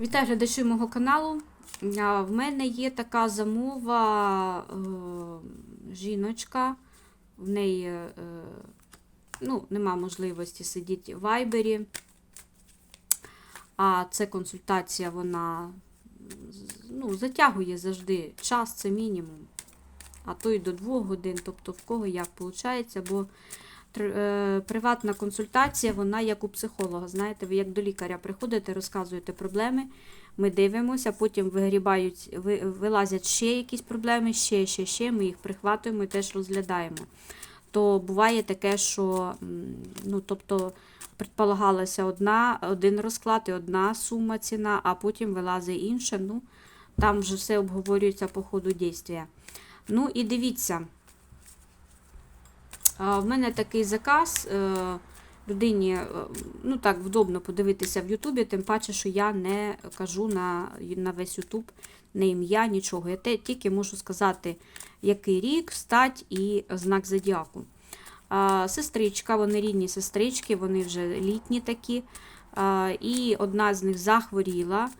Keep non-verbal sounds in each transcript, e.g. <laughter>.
Вітаю глядачі мого каналу. В мене є така замова е, жіночка. В неї е, ну, нема можливості сидіти в вайбері. А це консультація, вона ну, затягує завжди. Час це мінімум. А то й до двох годин, тобто в кого як виходить, бо приватна консультація, вона як у психолога. Знаєте, ви як до лікаря приходите, розказуєте проблеми, ми дивимося, потім вигрібають, вилазять ще якісь проблеми, ще, ще, ще, ми їх прихватуємо і теж розглядаємо. То буває таке, що ну, тобто, предполагалася одна, один розклад і одна сума ціна, а потім вилазить інша. Ну, там вже все обговорюється по ходу дійства. Ну і дивіться. В мене такий заказ. е, Людині, е, ну так, вдобно подивитися в Ютубі, тим паче, що я не кажу на, на весь Ютуб не ім'я, нічого. Я те, тільки можу сказати, який рік, стать і знак зодіаку. Сестричка, вони рідні сестрички, вони вже літні такі. І одна з них захворіла.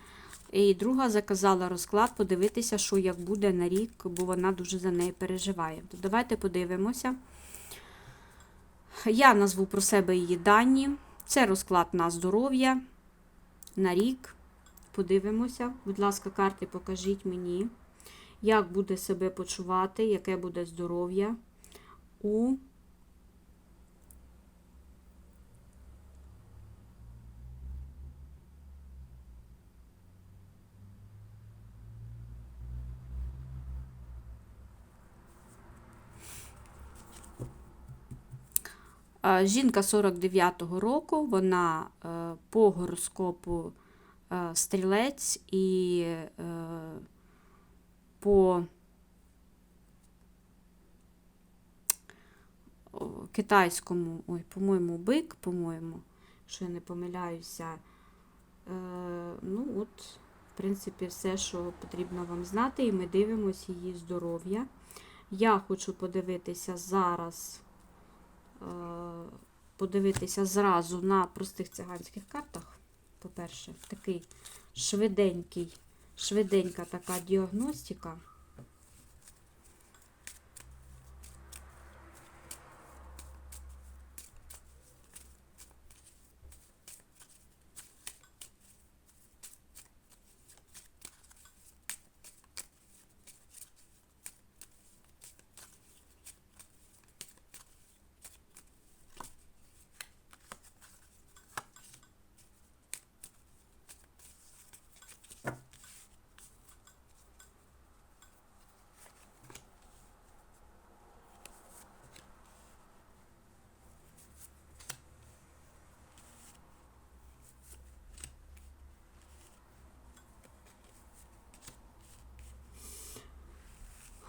І друга заказала розклад, подивитися, що як буде на рік, бо вона дуже за неї переживає. То давайте подивимося. Я назву про себе її дані. Це розклад на здоров'я на рік. Подивимося. Будь ласка, карти покажіть мені, як буде себе почувати, яке буде здоров'я у Жінка 49-го року, вона е, по гороскопу е, стрілець і е, по китайському, ой, по-моєму, бик, по-моєму, що я не помиляюся. Ну, от, в принципі, все, що потрібно вам знати, і ми дивимося її здоров'я. Я хочу подивитися зараз подивитися зразу на простих циганських картах. По-перше, такий швиденький, швиденька така діагностика.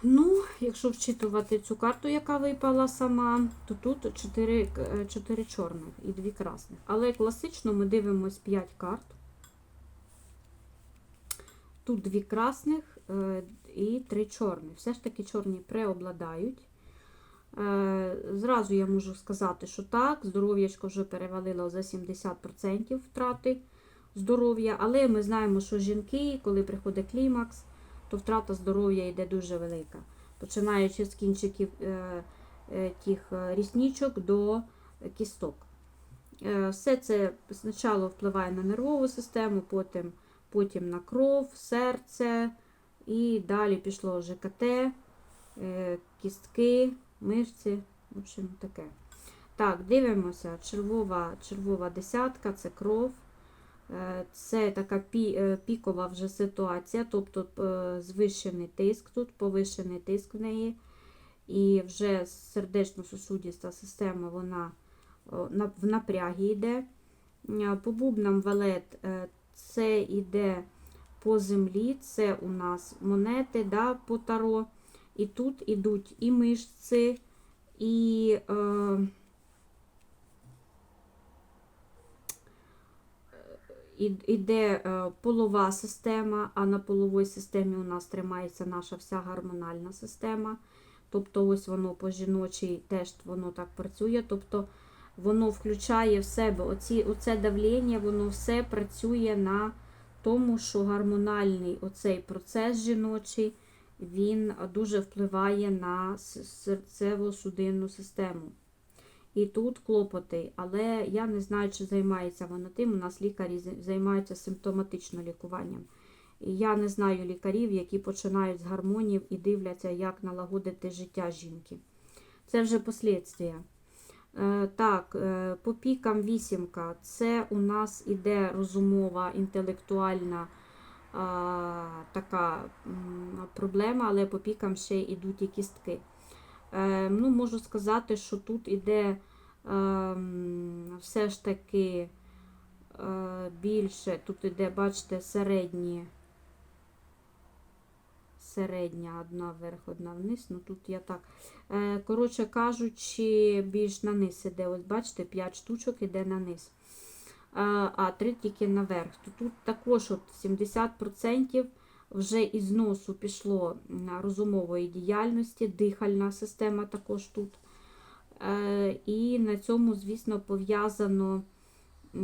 Ну, якщо вчитувати цю карту, яка випала сама, то тут 4, 4 чорних і 2 красних. Але класично ми дивимось 5 карт. Тут 2 красних е, і 3 чорних. Все ж таки чорні преобладають. Е, Зразу я можу сказати, що так, здоров'ячко вже перевалило за 70% втрати здоров'я, але ми знаємо, що жінки, коли приходить клімакс, то втрата здоров'я йде дуже велика. Починаючи з кінчиків е, е, тих е, рісничок до кісток. Е, все це спочатку впливає на нервову систему, потім, потім на кров, серце, і далі пішло ЖКТ, е, кістки, мишці. В общем, таке. Так, дивимося. Червова, червова десятка це кров. Е, Це така е, пікова вже ситуація, тобто е, звищений тиск тут, повищений тиск в неї. І вже сердечно-сосудиста система вона в напрягі йде. По бубнам валет це йде по землі, це у нас монети да, по таро. І тут ідуть і мишці, і. Е, іде е, полова система, а на половій системі у нас тримається наша вся гормональна система. Тобто, ось воно по жіночій теж воно так працює. Тобто воно включає в себе оці, оце давлення, воно все працює на тому, що гормональний оцей процес жіночий, він дуже впливає на серцево-судинну систему. І тут клопоти, але я не знаю, чи займається вона тим. У нас лікарі займаються симптоматично лікуванням. І я не знаю лікарів, які починають з гармонів і дивляться, як налагодити життя жінки. Це вже послідствія. Е, Так, е, по пікам вісімка. Це у нас іде розумова, інтелектуальна така проблема, але по пікам ще йдуть і кістки. Е, ну, можу сказати, що тут іде ем, все ж таки е, більше, тут іде, бачите, середні, середня одна вверх, одна вниз. Ну тут я так. Е, коротше кажучи, більш на низ іде. Ось бачите, 5 штучок іде на низ. А, а 3 тільки наверх. Тут також от 70% вже із носу пішло розумової діяльності, дихальна система також тут. Е, І на цьому, звісно, пов'язано. е,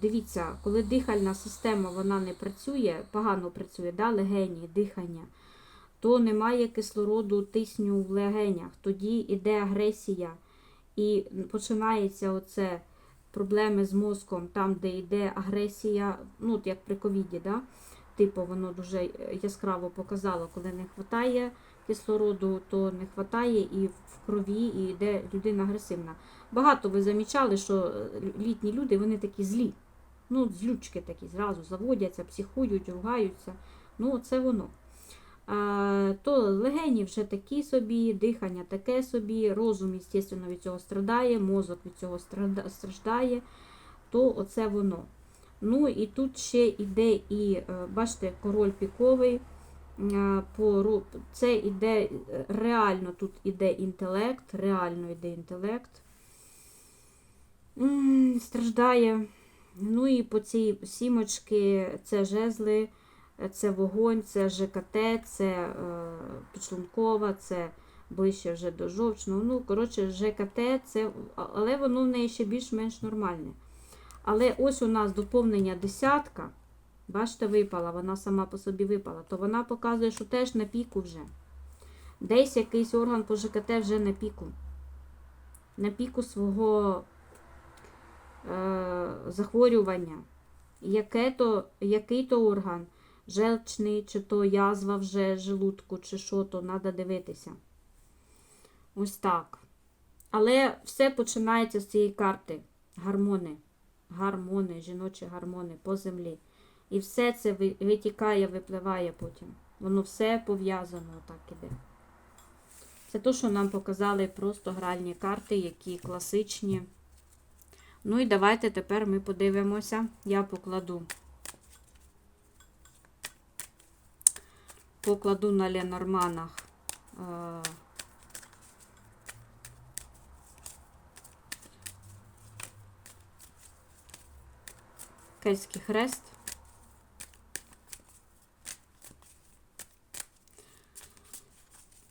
Дивіться, коли дихальна система вона не працює, погано працює, да, легені, дихання, то немає кислороду, тисню в легенях, тоді йде агресія і починається оце проблеми з мозком, там, де йде агресія, ну, от як при ковіді, да? Типу воно дуже яскраво показало, коли не вистачає кислороду, то не вистачає і в крові, і йде людина агресивна. Багато ви замічали, що е, літні люди вони такі злі. Ну, злючки такі, зразу заводяться, психують, ругаються. Ну, це воно. А, то легені вже такі собі, дихання таке собі, розум, звісно, від цього страдає, мозок від цього страждає, то оце воно. Ну і тут ще йде і, е, бачите, король піковий. е, це іде е, реально тут іде інтелект, реально йде інтелект. Страждає. Ну і по цій сімочки це жезли, це вогонь, це ЖКТ, це е, підшлункова, це ближче вже до жовчного. Ну, коротше, ЖКТ, це, але воно в неї ще більш-менш нормальне. Але ось у нас доповнення десятка. Бачите, випала, вона сама по собі випала, то вона показує, що теж на піку вже. Десь якийсь орган по ЖКТ вже на піку. На піку свого е, захворювання. Яке то, який то орган? Желчний, чи то язва вже желудку, чи що, то треба дивитися. Ось так. Але все починається з цієї карти. Гармони. Гармони, жіночі гармони по землі. І все це витікає, випливає потім. Воно все пов'язано так іде. Це то, що нам показали просто гральні карти, які класичні. Ну і давайте тепер ми подивимося. Я покладу. Покладу на Ленорманах. Е, хрест.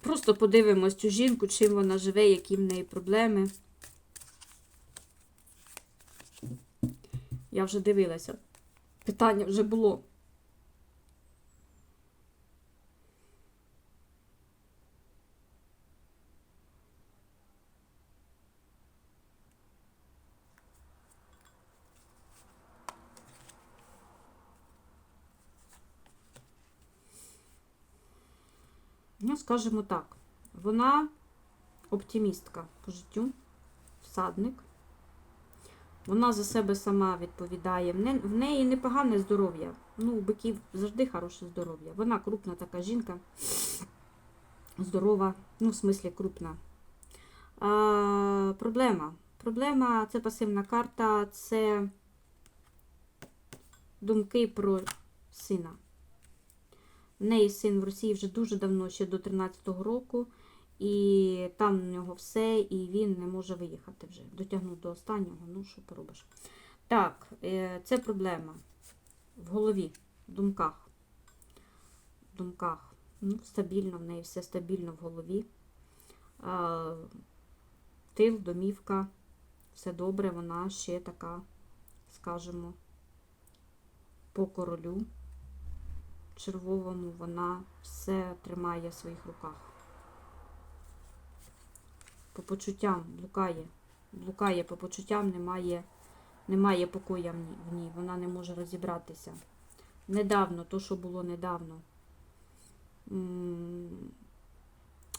Просто подивимось цю жінку, чим вона живе, які в неї проблеми. Я вже дивилася. Питання вже було. Ну, скажімо так, вона оптимістка по життю, всадник. Вона за себе сама відповідає. В неї непогане здоров'я. Ну, у биків завжди хороше здоров'я. Вона крупна така жінка. Здорова, ну, в смислі, крупна. А, проблема. Проблема це пасивна карта, це думки про сина. В неї син в Росії вже дуже давно, ще до 13-го року, і там в нього все, і він не може виїхати вже. Дотягнув до останнього, ну що поробиш. Так, е, це проблема в голові, в думках. В думках. Ну, стабільно, в неї все стабільно в голові. Тил, домівка, все добре, вона ще така, скажімо, по королю червовому вона все тримає в своїх руках. По почуттям блукає. Блукає по почуттям, немає, немає покоя в ній. Вона не може розібратися. Недавно, то, що було недавно.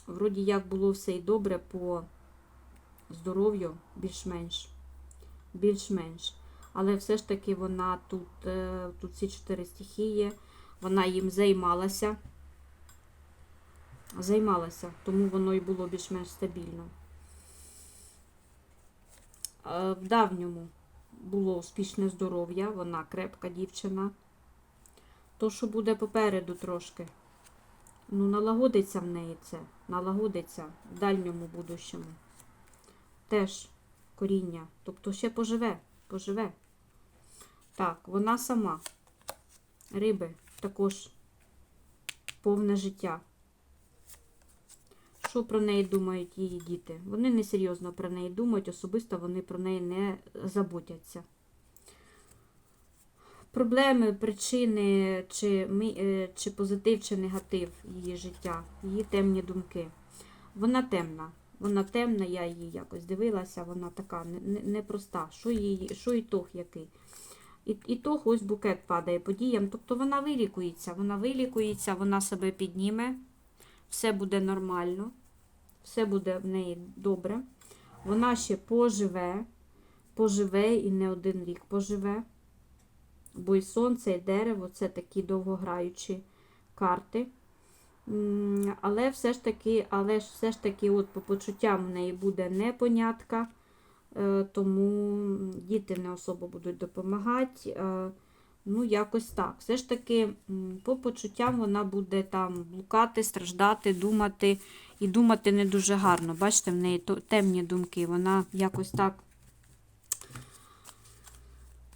Вроді як було все і добре по здоров'ю, більш-менш. Більш-менш. Але все ж таки вона тут, е, тут ці чотири стихії, вона їм займалася. Займалася, тому воно і було більш-менш стабільно. Е, В давньому було успішне здоров'я, вона крепка дівчина. То, що буде попереду трошки. Ну, налагодиться в неї це, налагодиться в дальньому будущому. Теж коріння. Тобто ще поживе, поживе. Так, вона сама. Риби також повне життя. Що про неї думають її діти? Вони несерйозно про неї думають, особисто вони про неї не заботяться. Проблеми, причини, чи, е, чи позитив, чи негатив її життя, її темні думки. Вона темна. Вона темна, я її якось дивилася, вона така не- не- непроста. Що що ітог який? І, ітог ось букет падає по діям. Тобто вона вилікується, вона вилікується, вона себе підніме, все буде нормально, все буде в неї добре. Вона ще поживе, поживе і не один рік поживе. Бо і сонце, і дерево це такі довгограючі карти. Але все ж таки, але все ж таки, от по почуттям в неї буде непонятка, тому діти не особо будуть допомагати. е, Ну, якось так. Все ж таки, по почуттям вона буде там блукати, страждати, думати. І думати не дуже гарно. Бачите, в неї темні думки. Вона якось так.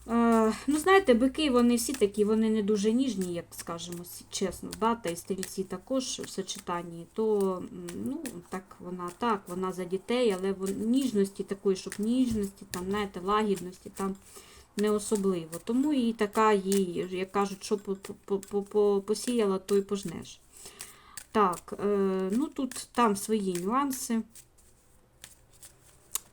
Ну, знаєте, бики, вони всі такі, вони не дуже ніжні, як скажемо чесно, да? та й стрільці також в сочетанні, то ну, так вона так, вона за дітей, але вон, ніжності такої, щоб ніжності, там, знаєте, лагідності там не особливо. Тому і така їй, як кажуть, що по- по- по- по- посіяла, то й пожнеш. Так, е, ну тут там свої нюанси.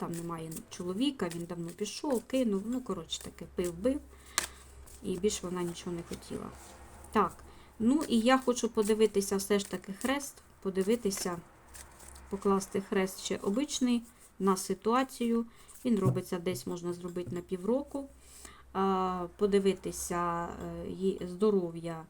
Там немає чоловіка, він давно пішов, кинув. Ну, коротше таки, пив, бив. І більше вона нічого не хотіла. Так, ну і я хочу подивитися все ж таки хрест, подивитися, покласти хрест ще обичний на ситуацію. Він робиться десь можна зробити на півроку. Подивитися е, здоров'я.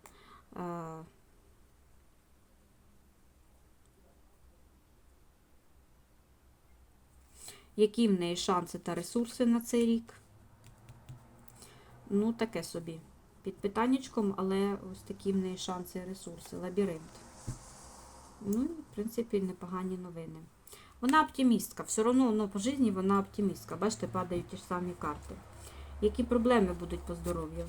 Які в неї шанси та ресурси на цей рік? Ну, таке собі. Під питаннячком, але ось такі в неї шанси і ресурси. Лабіринт. Ну, в принципі, непогані новини. Вона оптимістка. Все одно ну, по житті вона оптимістка. Бачите, падають ті ж самі карти. Які проблеми будуть по здоров'ю?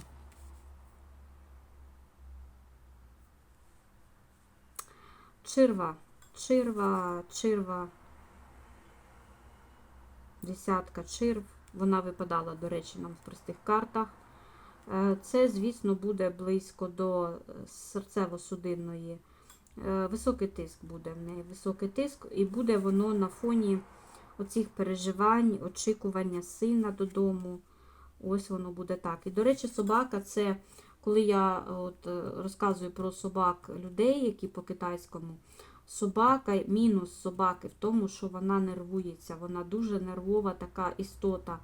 Чирва, чирва, чирва. Десятка чирв. Вона випадала, до речі, нам в простих картах. Е, Це, звісно, буде близько до е, серцево-судинної. Е, Високий тиск буде в неї, високий тиск, і буде воно на фоні оцих переживань, очікування сина додому. Ось воно буде так. І, до речі, собака це, коли я от, розказую про собак людей, які по китайському, собака, мінус собаки в тому, що вона нервується. Вона дуже нервова така істота.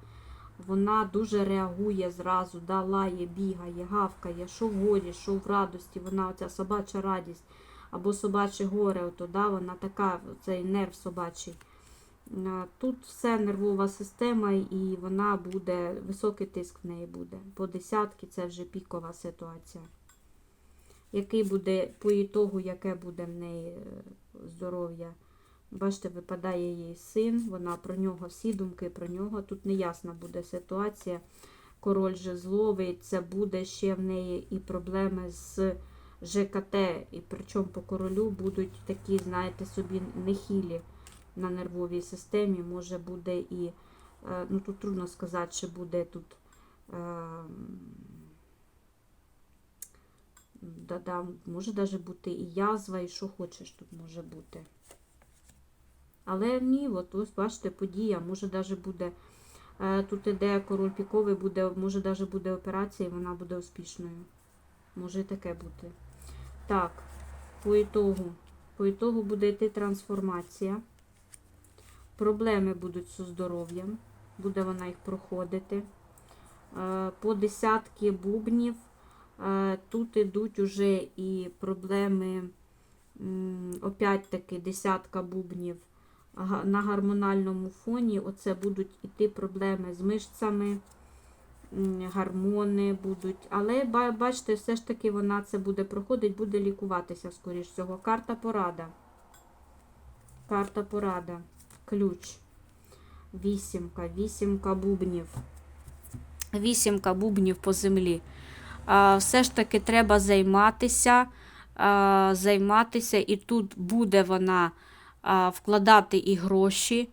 Вона дуже реагує зразу, да, лає, бігає, гавкає, що в горі, що в радості. Вона оця собача радість або собаче горе, ото, да, вона така, цей нерв собачий. Е, Тут все нервова система, і вона буде, високий тиск в неї буде. По десятки це вже пікова ситуація. Який буде по ітогу, яке буде в неї е, здоров'я. Бачите, випадає їй син, вона про нього, всі думки про нього. Тут неясна буде ситуація. Король жезловий, це буде ще в неї і проблеми з ЖКТ, і причому по королю будуть такі, знаєте, собі нехілі на нервовій системі. Може буде і, е, ну тут трудно сказати, чи буде тут. е, Да, да, може навіть бути і язва, і що хочеш тут може бути. Але ні, от ось бачите, подія, може навіть буде. е, Тут іде король піковий, буде, може навіть буде операція, і вона буде успішною. Може і таке бути. Так, по ітогу. По ітогу буде йти трансформація. Проблеми будуть зі здоров'ям. Буде вона їх проходити. Е, По десятки бубнів. Тут ідуть уже і проблеми, опять-таки, десятка бубнів на гормональному фоні. Оце будуть іти проблеми з мишцями, гормони будуть. Але бачите, все ж таки вона це буде проходить, буде лікуватися, скоріш всього. Карта порада. Карта порада. Ключ. Вісімка, вісімка бубнів. Вісімка бубнів по землі. Все ж таки треба займатися, займатися, і тут буде вона вкладати і гроші,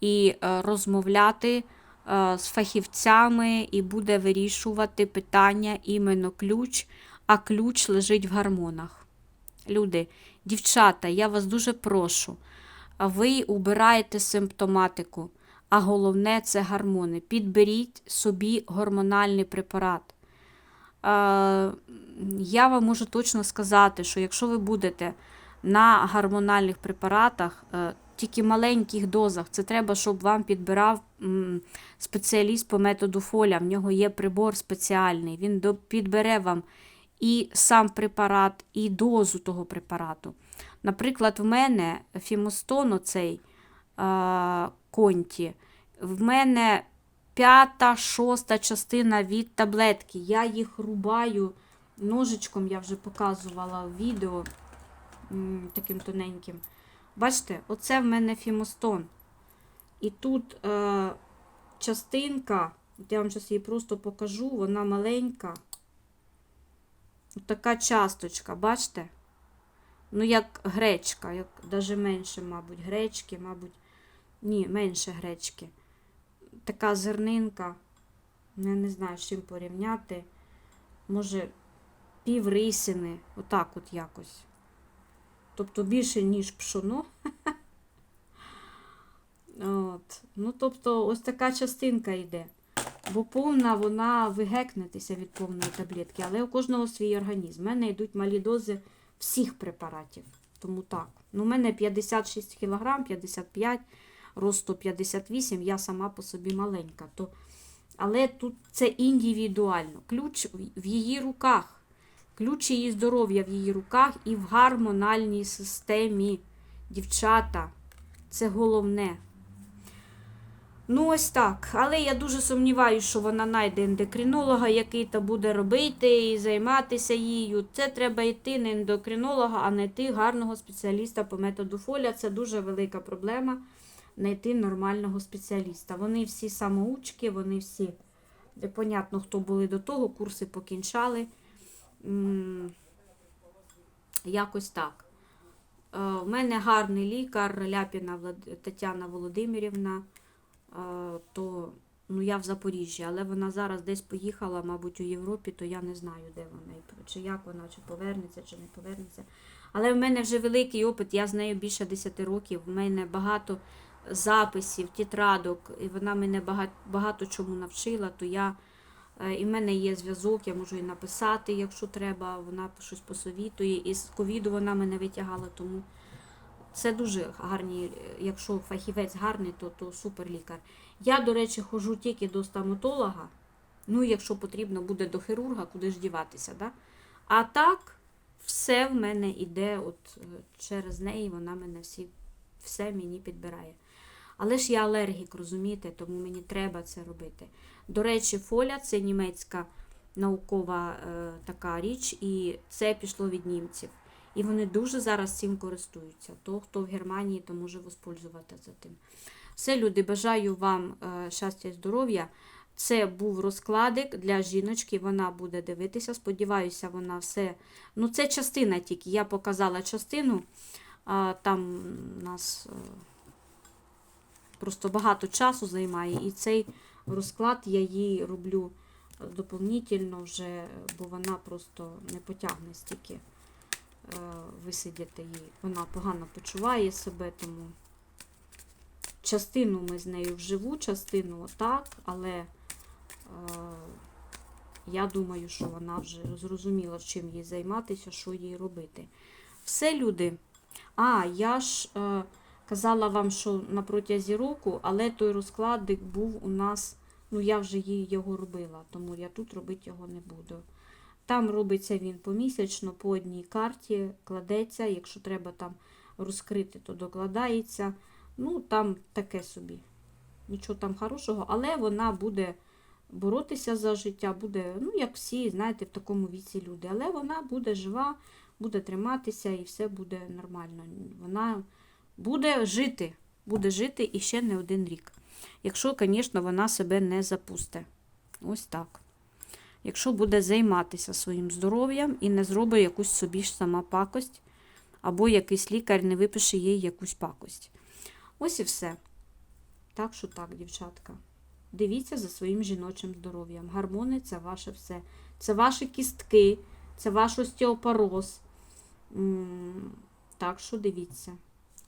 і розмовляти з фахівцями, і буде вирішувати питання іменно ключ, а ключ лежить в гормонах. Люди, дівчата, я вас дуже прошу. Ви убираєте симптоматику, а головне це гормони. Підберіть собі гормональний препарат. Е, Я вам можу точно сказати, що якщо ви будете на гормональних препаратах, е, тільки маленьких дозах, це треба, щоб вам підбирав спеціаліст по методу фоля. В нього є прибор спеціальний. Він підбере вам і сам препарат, і дозу того препарату. Наприклад, в мене фімостон оцей е, конті, в мене п'ята, шоста частина від таблетки. Я їх рубаю ножичком, я вже показувала в відео таким тоненьким. Бачите, оце в мене фімостон. І тут е, частинка, от я вам зараз її просто покажу, вона маленька. От така часточка, бачите? Ну, як гречка, як навіть менше, мабуть, гречки, мабуть, ні, менше гречки. Така зернинка. Я не знаю, з чим порівняти. Може, пів рисини, отак от якось. Тобто більше, ніж пшоно. <laughs> От. Ну, тобто, ось така частинка йде. Бо повна вона вигекнетеся від повної таблетки, але у кожного свій організм. У мене йдуть малі дози всіх препаратів. Тому так. Ну, у мене 56 кг, 55 росту 58, я сама по собі маленька. То... Але тут це індивідуально. Ключ в- її руках. Ключ її здоров'я в її руках і в гормональній системі. Дівчата, це головне. Ну, ось так. Але я дуже сумніваюся, що вона знайде ендокринолога, який то буде робити і займатися їю. Це треба йти не ендокринолога, а знайти гарного спеціаліста по методу фоля. Це дуже велика проблема знайти нормального спеціаліста. Вони всі самоучки, вони всі, непонятно, хто були до того, курси покінчали. Якось так. Е, У мене гарний лікар Ляпіна Тетяна Володимирівна. Е, То ну, я в Запоріжжі, але вона зараз десь поїхала, мабуть, у Європі, то я не знаю, де вона, чи як вона, чи повернеться, чи не повернеться. Але в мене вже великий опит, я з нею більше 10 років. В мене багато записів, тетрадок, і вона мене багато, багато чому навчила, то я. е, І в мене є зв'язок, я можу і написати, якщо треба, вона щось посовітує. І з ковіду вона мене витягала, тому це дуже гарні, е, якщо фахівець гарний, то, то супер лікар. Я, до речі, ходжу тільки до стоматолога. Ну, якщо потрібно буде до хірурга, куди ж діватися. Да? А так, все в мене йде от е, через неї, вона мене всі, все мені підбирає. Але ж я алергік, розумієте, тому мені треба це робити. До речі, фоля це німецька наукова е, така річ, і це пішло від німців. І вони дуже зараз цим користуються. То, хто в Германії, то може воспользуватися тим. Все, люди, бажаю вам е, щастя і здоров'я. Це був розкладик для жіночки, вона буде дивитися. Сподіваюся, вона все. Ну, це частина тільки. Я показала частину. А, там у нас е, просто багато часу займає. І цей розклад я їй роблю доповнительно вже, бо вона просто не потягне стільки е, висидіти її. Вона погано почуває себе, тому частину ми з нею вживу, частину отак, але е, я думаю, що вона вже зрозуміла, чим їй займатися, що їй робити. Все, люди. А, я ж е, казала вам, що на протязі року, але той розкладик був у нас, ну я вже їй його робила, тому я тут робити його не буду. Там робиться він помісячно, по одній карті кладеться, якщо треба там розкрити, то докладається. Ну, там таке собі. Нічого там хорошого, але вона буде боротися за життя, буде, ну, як всі, знаєте, в такому віці люди. Але вона буде жива, буде триматися і все буде нормально. Вона буде жити, буде жити і ще не один рік. Якщо, звісно, вона себе не запусте. Ось так. Якщо буде займатися своїм здоров'ям і не зробить якусь собі ж сама пакость, або якийсь лікар не випише їй якусь пакость. Ось і все. Так що так, дівчатка. Дивіться за своїм жіночим здоров'ям. Гормони це ваше все. Це ваші кістки, це ваш остеопороз. Так що дивіться.